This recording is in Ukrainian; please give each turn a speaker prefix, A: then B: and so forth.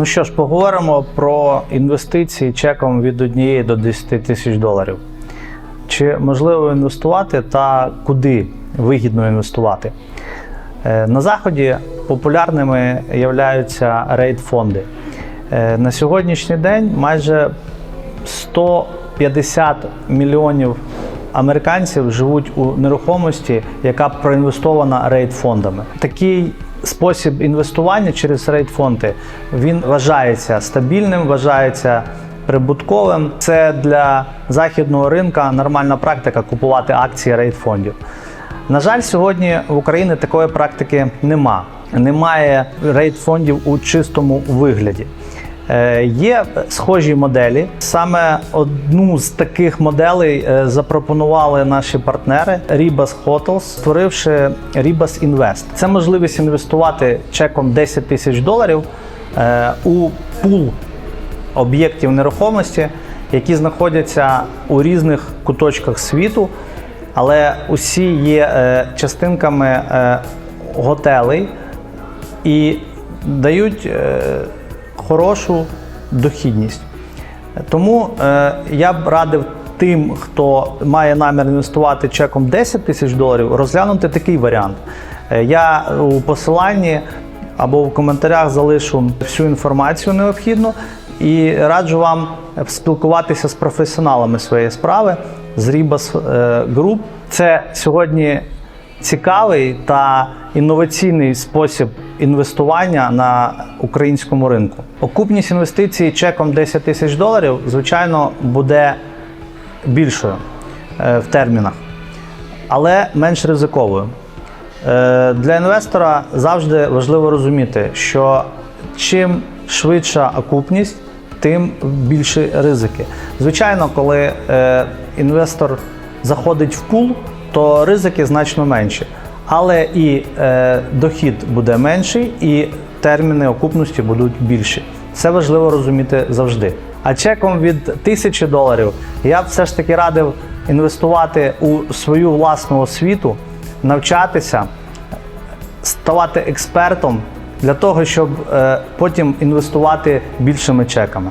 A: Ну що ж, поговоримо про інвестиції чеком від 1 до 10 тисяч доларів. Чи можливо інвестувати та куди вигідно інвестувати? Е, На заході популярними являються рейд-фонди. Е, На сьогоднішній день майже 150 мільйонів американців живуть у нерухомості, яка проінвестована рейд-фондами. Такий спосіб інвестування через рейд-фонди він вважається стабільним, вважається прибутковим. Це для західного ринка нормальна практика купувати акції рейд-фондів. На жаль, сьогодні в Україні такої практики нема. Немає рейд-фондів у чистому вигляді. Е, Є схожі моделі. Саме одну з таких моделей е, запропонували наші партнери Ribas Hotels, створивши Ribas Invest. Це можливість інвестувати чеком 10 тисяч доларів е, у пул об'єктів нерухомості, які знаходяться у різних куточках світу, але усі є частинками готелей і дають хорошу дохідність. Тому е, я б радив тим, хто має намір інвестувати чеком 10 тисяч доларів, розглянути такий варіант. Е, я у посиланні або в коментарях залишу всю інформацію необхідну і раджу вам спілкуватися з професіоналами своєї справи з Ribas е, Group. Це сьогодні цікавий та інноваційний спосіб інвестування на українському ринку. Окупність інвестицій чеком 10 тисяч доларів, звичайно, буде більшою е, в термінах, але менш ризиковою. Е, Для інвестора завжди важливо розуміти, що чим швидша окупність, тим більші ризики. Звичайно, коли е, інвестор заходить в пул, то ризики значно менші. Але і е, дохід буде менший, і терміни окупності будуть більші. Це важливо розуміти завжди. А чеком від тисячі доларів я б все ж таки радив інвестувати у свою власну освіту, навчатися, ставати експертом для того, щоб е, потім інвестувати більшими чеками.